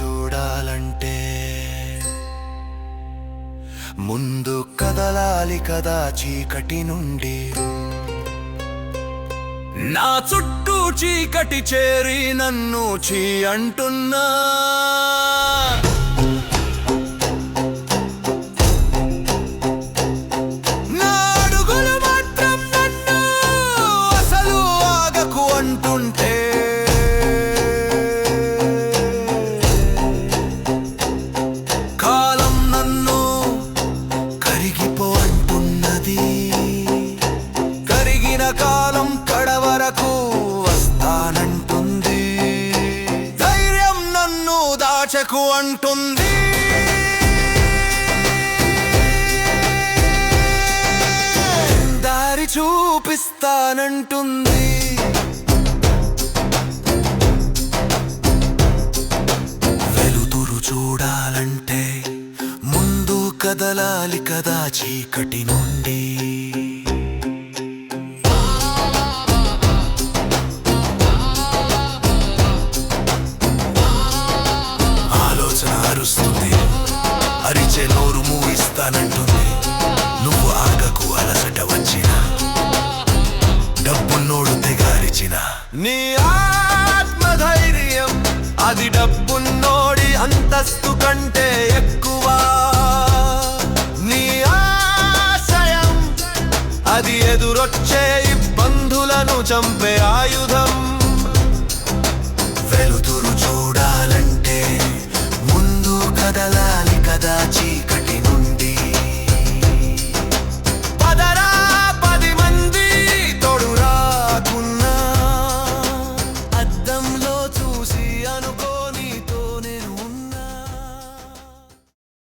చూడాలంటే ముందు కదలాలి కదా చీకటి నుండి. నా చుట్టూ చీకటి చేరి నన్ను చీ అంటున్నా. అసలు ఆగకు అంటుంటే కరిగిపో అంటున్నది కరిగిన కాలం కడవరకు వస్తానంటుంది. ధైర్యం నన్ను దాచకు అంటుంది. దారి చూపిస్తానంటుంది. వెలుతురు చూడాలంటే కదలాలి కదా చీకటి నుండి. ఆలోచన అరుస్తుంది. అరిచే నోరు మూయిస్తానంటుంది. నువ్వు ఆగకు అలసట వచ్చిన. డబ్బున్నోడు తెగారిచిన. నీ ఆత్మధైర్యం అది డబ్బున్నోడి అంతస్తు కంటే అది ఎదురొచ్చే ఇబ్బందులను చంపే ఆయుధం.